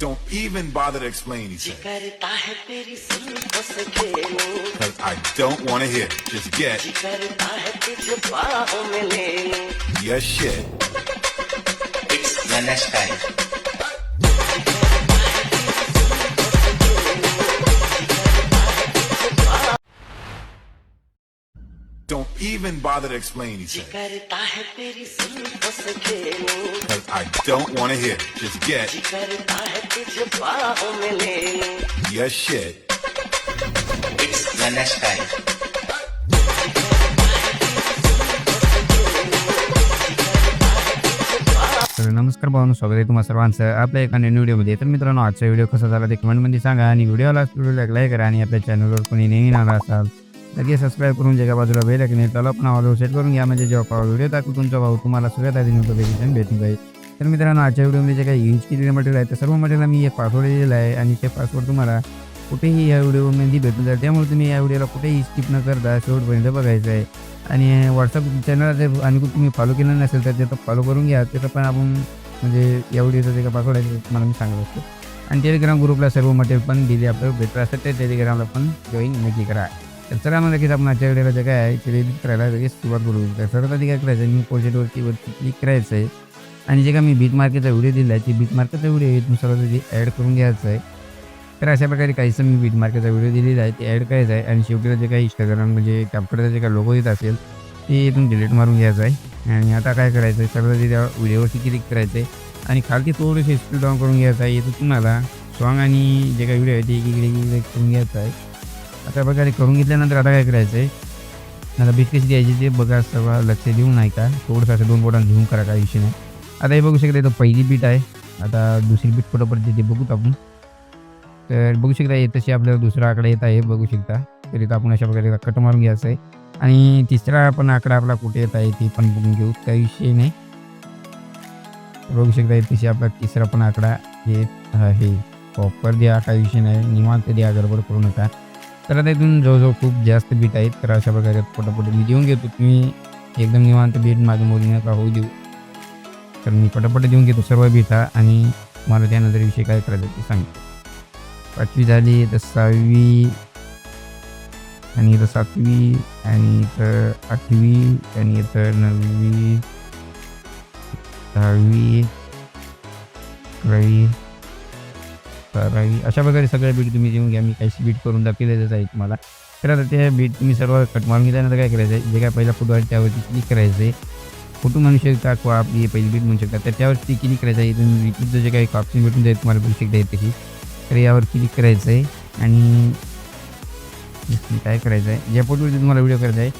Don't even bother to explain, he said. Because I don't want to hear it. Just get your shit. It's the next time. Don't even bother to explain anything. करता है तेरी जुल्फों से खेलूं Cause I don't want to hear. it. Just get your shit. It's Nana Style. तर नमस्कार भावनो स्वागत आहे तुम्हा सर्वांचं आपल्या एका नवीन व्हिडिओमध्ये तर मित्रांनो आजचा व्हिडिओ कसा झाला ते कमेंटमध्ये सांगा आणि व्हिडिओला व्हिडिओला लाईक करा आणि आपल्या चॅनलवर कोणी नवीन आला असाल लगेच सबस्क्राईब करून ज्याच्या बाजूला बेल ऐकणे त्याला पण आवाज सेट करून घ्या. म्हणजे जेव्हा व्हिडिओ टाकू तुमचा भाऊ तुम्हाला सगळ्यात आधी नोटिफिकेशन भेटून जाईल. तर मित्रांनो आजच्या व्हिडिओमध्ये जे काही यूज केलेलं मटेरियल आहे ते सर्व मटेरियल मी एक पासवर्ड दिलेला आहे आणि ते पासवर्ड तुम्हाला कुठेही या व्हिडिओमध्ये भेटून जाईल. त्यामुळे तुम्ही या व्हिडिओला कुठेही स्किप न करता शेवटपर्यंत बघायचं आहे. आणि व्हॉट्सअप चॅनल जर आणि तुम्ही फॉलो केलं नसेल तर त्याचं फॉलो करून घ्या. त्याचं पण आपण म्हणजे या व्हिडिओचा जे का पासवर्ड आहे ते तुम्हाला मी सांगत असतो. आणि टेलिग्राम ग्रुपला सर्व मटेरियल पण दिले आपल्याला भेटत असतं ते टेलिग्रामला पण जॉईन नक्की करा. तर चला मग आपण आजच्या व्हिडिओला जे काय आहे ते करायला लगेच सुरुवात करू तर सर्वात आधी काय करायचं आहे मी प्रोजेक्टवरती वरती क्लिक करायचं आहे आणि जे का मी बीट मार्केटचा व्हिडिओ दिला आहे ते बीट मार्केटचा व्हिडिओ आहे तुम्ही सर्वात आधी ॲड करून घ्यायचं आहे तर अशा प्रकारे काहीसं मी बीट मार्केटचा व्हिडिओ दिलेला आहे ते ॲड करायचं आहे आणि शेवटीला जे काही इंस्टाग्राम म्हणजे कॅप्टरचा जे काही लोगो येत असेल ते इथून डिलीट मारून घ्यायचं आहे आणि आता काय करायचं आहे सर्वात आधी त्या व्हिडिओवरती क्लिक करायचं आहे आणि खालती थोडीशी स्पीड डाऊन करून घ्यायचं आहे इथं तुम्हाला सॉंग आणि जे काही व्हिडिओ आहे ते इकडे करून घ्यायचं आहे अशा प्रकारे करून घेतल्यानंतर आता काय करायचं आहे आता बीट कशी द्यायची ते बघा सर्व लक्ष देऊन नाही का थोडंसं असं दोन बोटांना घेऊन करा काही विषय नाही. आता हे बघू शकता इथं पहिली बीट आहे. आता दुसरी बीट कुठं ते बघूत आपण. तर बघू शकता येत तशी आपल्याला दुसरा आकडा येत आहे बघू शकता. तर इथं आपण अशा प्रकारे कट मारून घ्यायचं आहे. आणि तिसरा पण आकडा आपला कुठे येत आहे ते पण बघून घेऊ काही विषय नाही. बघू शकता हे तशी आपला तिसरा पण आकडा येत आहे. प्रॉपर द्या काही विषय नाही. निवांत द्या गडबड करू नका. तर आता इथून जवळजवळ खूप जास्त बीट आहेत. तर अशा प्रकारे पटापट मी देऊन घेतो. तुम्ही एकदम निवांत बीट माझ्या मुलीने का होऊ देऊ. तर मी पटापट देऊन घेतो सर्व बीटा आणि मला त्यानंतर विषय काय करायचं ते सांगतो. पाचवी झाली तर सहावी आणि इथं सातवी आणि इथं आठवी आणि इथं नववी दहावी अकरावी तर अशा प्रकारे सगळ्या बीट तुम्ही देऊन घ्या. मी काही बीट करून दाखवलेलंच आहे तुम्हाला. तर आता त्या बीट तुम्ही सर्व कट मारून घेतल्यानंतर काय करायचं आहे जे काय पहिला फोटो आहे त्यावरती क्लिक करायचं आहे फोटो म्हणू शकता किंवा आपली पहिली बीट म्हणू शकता. तर त्यावरती क्लिक करायचं आहे तुम्ही रिपीटचं जे काही ऑप्शन भेटून जाईल तुम्हाला बघू शकता येते की तर यावर क्लिक करायचं आहे आणि काय करायचं आहे ज्या फोटोवरती तुम्हाला व्हिडिओ करायचा आहे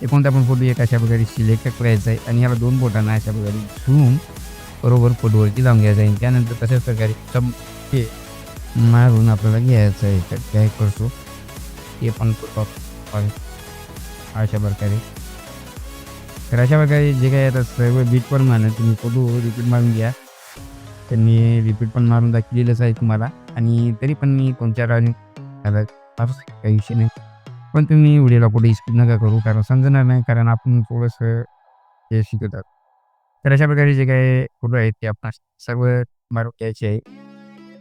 ते कोणता पण फोटो एक अशा प्रकारे सिलेक्ट करायचा आहे. आणि याला दोन बोटांना अशा प्रकारे झूम बरोबर फोटोवरती लावून घ्यायचं आहे. त्यानंतर तशाच प्रकारे सब हे मारून आपल्याला घ्यायचं आहे तर काय करतो ते पण अशा प्रकारे तर अशा प्रकारे जे काय आता सर्व बीट पण मारणार तुम्ही फोटो रिपीट मारून घ्या त्यांनी रिपीट पण मारून दाखवलेलंच आहे तुम्हाला आणि तरी पण मी तुमच्या राणी काही विषय नाही पण तुम्ही व्हिडिओला कुठे इस्पीड नका करू कारण समजणार नाही कारण आपण थोडंसं हे शिकवतात तर अशा प्रकारे जे काय फोटो आहेत ते आपण सर्व मारून घ्यायचे आहे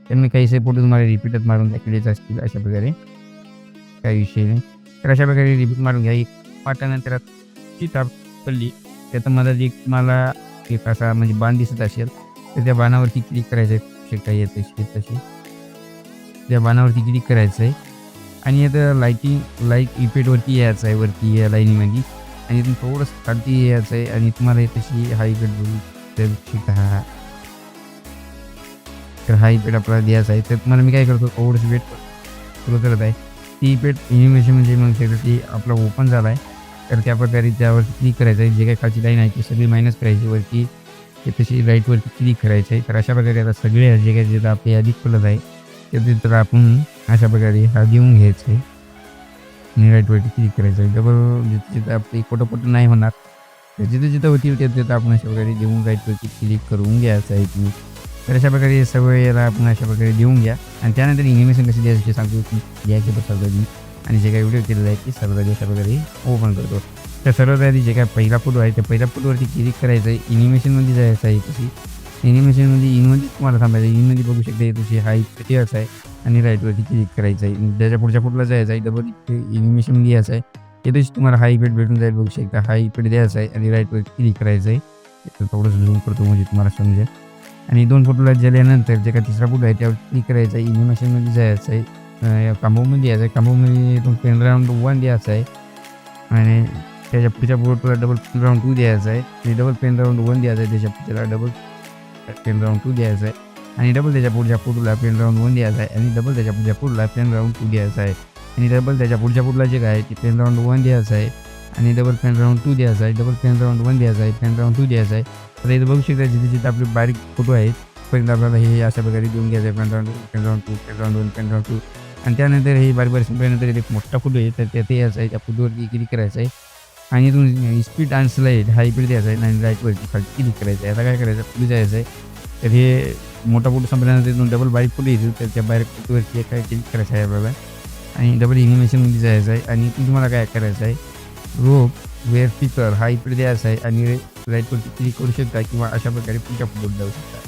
त्यांनी काहीसे फोटो तुम्हाला रिपीटच मारून दाखवलेच असतील अशा प्रकारे. काही विषय नाही. तर अशा प्रकारे रिपीट मारून घ्या. एक पाठानंतर ती ताप पडली. त्यात मला जी तुम्हाला एक असा म्हणजे बाण दिसत असेल तर त्या बाणावरती क्लिक करायचं आहे काही येत तशी तशी त्या बाणावरती क्लिक करायचं आहे आणि आता लाईटिंग लाइट इफेक्टवरती यायचं आहे वरती या लाईनीमध्ये आणि इथून थोडंसं खालती यायचं आहे. आणि तुम्हाला तशी हा इफेक्ट बघू तर शिकता. हा तर हा इपेड आपल्याला द्यायचा आहे. तर तुम्हाला मी काय करतो थोडंसं वेट सुरू करत आहे. ती इफेक्ट एनिमेशन म्हणजे मग ते ती आपला ओपन झाला आहे तर त्या प्रकारे त्यावरती क्लिक करायचं आहे. जे काही खालची लाईन आहे ती सगळी मायनस करायची वरती ते तशी राईटवरती क्लिक करायचं आहे. तर अशा प्रकारे आता सगळे जे काही जिथं आपली यादी खुलत आहे ते तर आपण अशा प्रकारे हा देऊन घ्यायचं आहे. आणि राईटवरती क्लिक करायचं आहे. डबल जिथं जिथं आपली फोटो फोटो नाही होणार तर जिथं जिथं होतील तिथं तिथं आपण अशा प्रकारे देऊन राईटवरती क्लिक करून घ्यायचं आहे. तुम्ही तर अशा प्रकारे सर्व आपण अशा प्रकारे देऊन घ्या. आणि त्यानंतर इनिमेशन कशी द्यायचं ते सांगतो. की द्यायचे पण सर्व मी. आणि जे काही व्हिडिओ केलेला आहे ते सर्वदा अशा प्रकारे ओपन करतो. तर सर्वात आधी जे काय पहिला फोटो आहे त्या पहिल्या फोटोवरती क्लिक करायचं आहे. इनिमेशनमध्ये जायचं आहे तशी. इनिमेशनमध्ये इनमध्ये तुम्हाला थांबायचं आहे. इनमध्ये बघू शकता तुझी हाईट किती असं आहे. आणि राईटवरती क्लिक करायचं आहे. त्याच्या पुढच्या फोटोला जायचं आहे. डबल ॲनिमेशन घ्यायचं आहे. तशी तुम्हाला हाय पेड भेटून जाईल. बघू शकता. हाय पेड द्यायचं आहे. आणि राईटवरती क्लिक करायचं आहे. थोडंसं झूम करतो म्हणजे तुम्हाला समजेल. आणि दोन फोटोला झाल्यानंतर जे का तिसरा फोटो आहे त्यावर क्लिक करायचं आहे इनिमेशनमध्ये जायचं आहे कांबोमध्ये यायचं आहे कांबोमध्ये इथून पेन राऊंड वन द्यायचा आहे आणि त्याच्या पुढच्या फोटोला डबल पेन राऊंड टू द्यायचा आहे आणि डबल पेन राऊंड वन द्यायचं आहे त्याच्या पुढच्याला डबल पेन राऊंड टू द्यायचा आहे आणि डबल त्याच्या पुढच्या फुटला पेन राऊंड वन द्यायचा आहे आणि डबल त्याच्या पुढच्या फुटला पेन राऊंड टू द्यायचा आहे आणि डबल त्याच्या पुढच्या फुटला जे काय ते पेन राऊंड वन द्यायचं आहे आणि डबल पेन राऊंड टू द्यायचा आहे डबल पेन राऊंड वन द्यायचा आहे पेन राऊंड टू द्यायचा आहे आता इथं बघू शकता जिथे जिथे आपले बारीक फोटो आहेत पर्यंत आपल्याला हे अशा प्रकारे देऊन घ्यायचं आहे. Pen round two pen one two आणि त्यानंतर हे बारीक बारीक संपल्यानंतर इथे एक मोठा फोटो आहे तर त्यात यायचं आहे त्या फोटोवरती क्लिक करायचं आहे. आणि इथून स्पीड आणि स्लाईड हाय स्पीड द्यायचा आहे. आणि राईटवरती खाली क्लिक करायचं आहे. आता काय करायचं? पुढे जायचं आहे. तर हे मोठा फोटो संपल्यानंतर इथून डबल बारीक फोटो येतील तर त्या बारीक फोटोवरती काय क्लिक करायचं आहे आपल्याला. आणि डबल इनिमेशनमध्ये जायचं आहे. आणि इथून तुम्हाला काय करायचं आहे? रोप वेअर स्पीकर हा इकडे द्यायचा आहे. आणि राईटवरती क्लिक करू शकता किंवा अशा प्रकारे पुढच्या फोटोत जाऊ शकता.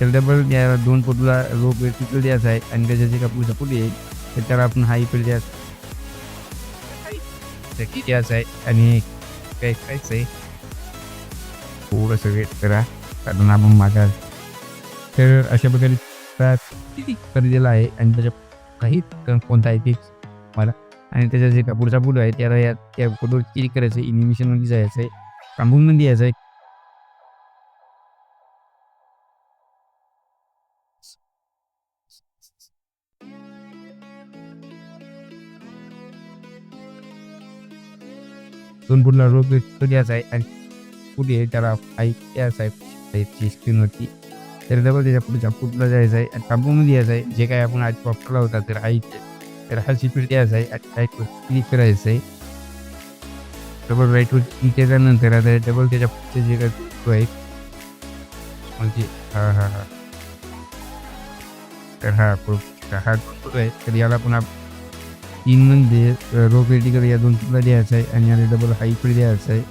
तर डबल या दोन फोटोला रोप वेअर स्पीकर द्यायचा आहे आणि त्याच्या जे का पुढचा फोटो येईल तर त्याला आपण हाई इकडे द्यायचा. किती आहे आणि काय करायचं आहे? थोडंसं वेट करा कारण आपण माझा तर अशा प्रकारे खरेदीला आहे आणि त्याच्या काही कोणता आहे ते मला आणि त्याच्या जे का पुढचा फोटो आहे त्याला या त्या फोटोवर क्लिक करायचं आहे इनिमेशनमध्ये जायचं आहे. कांबूनमध्ये यायचं आहे दोन फुटला रोप तो द्यायचा आहे आणि पुढे आहे त्याला आई द्यायचा आहे स्क्रीनवरती तर डबल त्याच्या पुढच्या फुटला जायचं आहे आणि कांबूमध्ये यायचं आहे जे काय आपण आज वापरला होता तर आई तर हा सिपीड द्यायचा आहे आणि राईटवर क्लिक करायचं आहे डबल राईटवर क्लिक त्याच्यानंतर आता डबल त्याच्या पुढचे जे काय म्हणजे हा हा हा. तर हा हा आहे. तर याला पण आप म्हणजे रो क्रिटिकल या दोन तुला द्यायचं आहे आणि याला डबल हाईकडे द्यायचं आहे.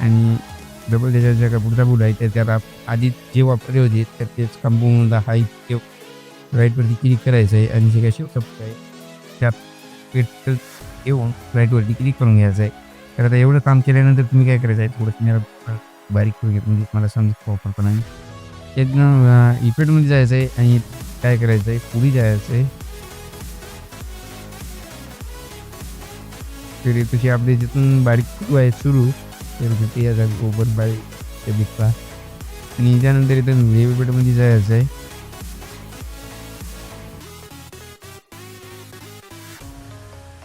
आणि डबल त्याच्या ज्या काय पुढचा बुड आहे तर त्याला आधी जे वापरले होते तर तेच कंपाऊंड हाईट ते राईटवरती क्लिक करायचं आहे आणि जे काय शेवटचं आहे त्यात पेट्रोल येऊन राईटवरती क्लिक करून घ्यायचं आहे. तर आता एवढं काम केल्यानंतर तुम्ही काय करायचं? आहे थोडं मला बारीक करून घेत म्हणजे मला समजत वापरपणाने त्यातनं इफेक्टमध्ये जायचं आहे आणि काय करायचं आहे? पुढे जायचं आहे. तरी तुझी आपली जिथून बारीक आहे सुरू तर तिथे या जागी ओपन बारीक ते दिसता आणि त्यानंतर इथं वेबपेटमध्ये जायचं आहे.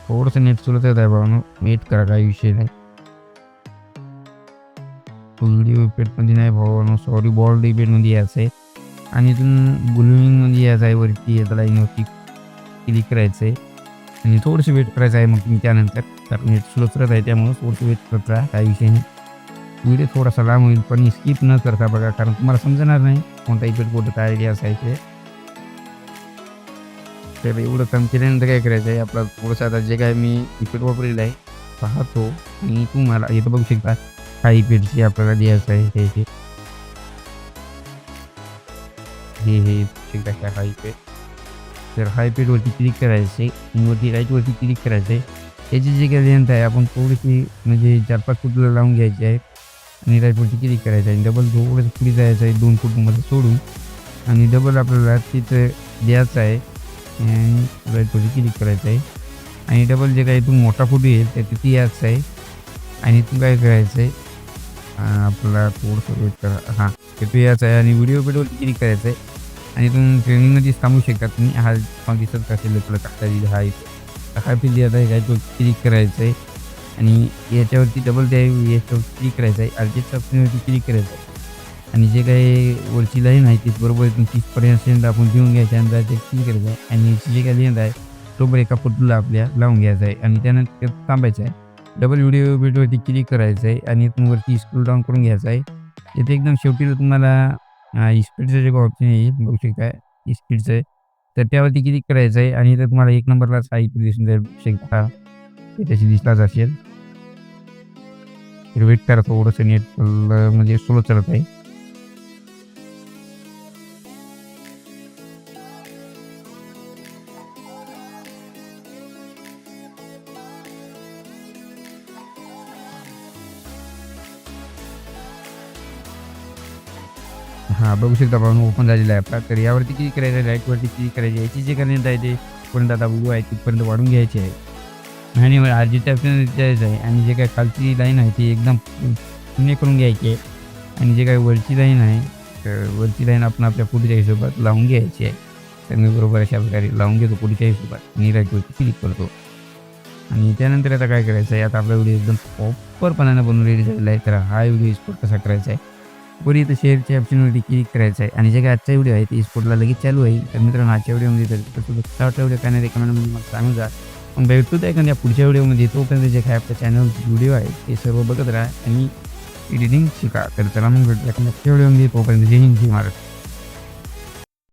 थोडंसं नेट चुलत येत आहे भावनो वेट करा काही विषय नाही। व्हिडिओ पेटमध्ये नाही भावानो सॉरी बॉल डिबेटमध्ये यायचं आहे आणि इथून बुलविंगमध्ये यायचं आहे वरती येत लाईनवरती क्लिक करायचं आहे आणि थोडंसं वेट करायचं आहे मग तुम्ही त्यानंतर कारण नेट स्लो करत आहे त्यामुळं थोडंसं वेट करत राहा काही विषय नाही। व्हिडिओ थोडासा लांब होईल पण स्किप न करता बघा कारण तुम्हाला समजणार नाही कोणता इफेक्ट कुठं काय असायचं असायचे तर एवढं काम काय करायचं आहे आपलं थोडंसं आता जे काय मी इफेक्ट वापरलेलं आहे पाहतो. आणि तुम्हाला इथं बघू शकता. काही इफेक्टची आपल्याला द्यायचं आहे हे हे हे हे शकता काय हा तर हाय पेडवरती क्लिक करायचं आहे वरती राईटवरती क्लिक करायचं आहे त्याची जी काही लेंथ आहे आपण थोडीशी म्हणजे चार पाच फुटला लावून घ्यायची आहे. आणि राईटवरती क्लिक करायचं आहे डबल थोडंसं पुढे जायचं आहे दोन फुटमध्ये सोडून. आणि डबल आपल्याला तिथं द्यायचं आहे. आणि थोडी क्लिक करायचं आहे. आणि डबल जे काही तू मोठा फोटो येईल त्या तिथे यायचं आहे? आणि तू काय करायचं आहे? आपला थोडंसं वेट करा. हां तिथे यायचं आहे आणि व्हिडिओ पेडवरती क्लिक करायचं आहे. आणि तुम्ही ट्रेनिंगमध्ये थांबू शकता तुम्ही. हा मग दिसत असेल तुला टाकता दिला हा इथं हा पिल्ली आता काय तो क्लिक करायचं आहे. आणि याच्यावरती डबल त्या याच्यावर क्लिक करायचं आहे. अर्जित ऑप्शनवरती क्लिक करायचं आहे. आणि जे काही वरची लाईन आहे तीच बरोबर तीस पर्यंत आपण घेऊन घ्यायचं आणि ते क्लिक करायचं आहे. आणि जे काही लेंथ आहे बरोबर एका फुटला आपल्या लावून घ्यायचा आहे. आणि त्यानंतर थांबायचं आहे. डबल व्हिडिओ व्हिडिओवरती क्लिक करायचं आहे आणि इथून वरती स्क्रोल डाऊन करून घ्यायचं आहे. इथे एकदम शेवटी तुम्हाला स्पीडचं जे ऑप्शन येईल बघू शकता. स्पीडचं आहे. तर त्यावरती क्लिक करायचं आहे आणि इथं तुम्हाला एक नंबरला साईट दिसून जाईल. शकता ते त्याची दिसलाच असेल. वेट करा थोडंसं नेट म्हणजे स्लो चालत आहे. हा बघू शकता आपण ओपन झालेला आहे आपला तर यावरती किती करायचं आहे? लाईटवरती किती करायची याची जे करण्यात आहे ते पर्यंत आता बघू आहे तिथपर्यंत वाढून घ्यायचे आहे. आणि आरजीच्या ऑप्शन द्यायचं आहे. आणि जे काय खालची लाईन आहे ती एकदम शून्य करून घ्यायची आहे. आणि जे काय वरची लाईन आहे तर वरची लाईन आपण आपल्या पुढच्या हिशोबात लावून घ्यायची आहे. तर मी बरोबर अशा प्रकारे लावून घेतो पुढच्या हिशोबात. मी लाईटवरती क्लिक करतो. आणि त्यानंतर आता काय करायचं आहे? आता आपला व्हिडिओ एकदम प्रॉपरपणाने बनवलेली रेडी झालेला आहे. तर हा व्हिडिओ स्पोर्ट कसा करायचा आहे? वर इथं शेअरच्या ऑप्शनवरती क्लिक करायचं आहे. आणि जे काय आजचा व्हिडिओ आहे ते स्पोर्टला लगेच चालू आहे तर मित्रांनो आजच्या व्हिडिओमध्ये तर कसं कसा वाटला व्हिडिओ काय नाही कमेंटमध्ये मला सांगू जा. मग भेटतो त्या एखाद्या पुढच्या व्हिडिओमध्ये तोपर्यंत जे काय आपल्या चॅनल व्हिडिओ आहे ते सर्व बघत राहा आणि एडिटिंग शिका. तर चला मग भेटतो एखाद्या व्हिडिओमध्ये तोपर्यंत जय हिंद जय महाराष्ट्र.